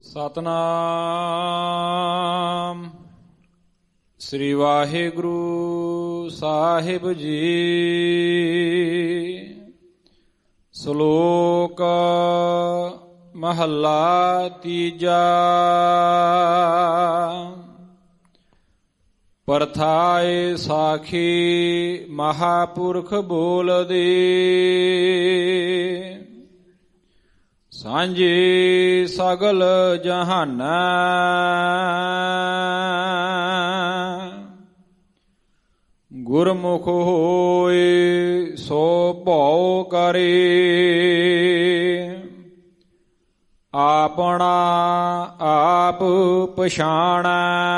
ਸਤਨਾਮ। ਸ੍ਰੀ ਵਾਹਿਗੁਰੂ ਸਾਹਿਬ ਜੀ। ਸ਼ਲੋਕ ਮਹੱਲਾ ਤੀਜਾ। ਪਰਥਾਏ ਸਾਖੀ ਮਹਾਪੁਰਖ ਬੋਲਦੇ। ਸਾਂਝੀ ਸਗਲ ਜਹਾਨਾ। ਗੁਰਮੁਖ ਹੋਏ ਸੋ ਭਉ ਕਰੇ। ਆਪਣਾ ਆਪ ਪਛਾਣੈ।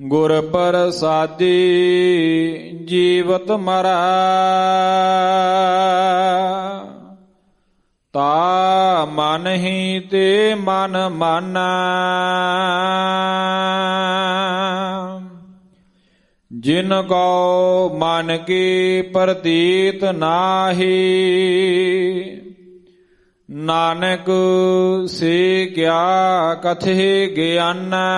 ਗੁਰ ਪ੍ਰਸਾਦੀ ਜੀਵਤ ਮਰਾ। ਤਾ ਮਨ ਹੀ ਤੇ ਮਨ ਮਾਨਾ। ਜਿਨ ਕੋ ਮਨ ਕੀ ਪ੍ਰਤੀਤ ਨਾਹੀ। ਨਾਨਕ ਸੇ ਕਿਆ ਕਥੇ ਗਿਆਨਾ।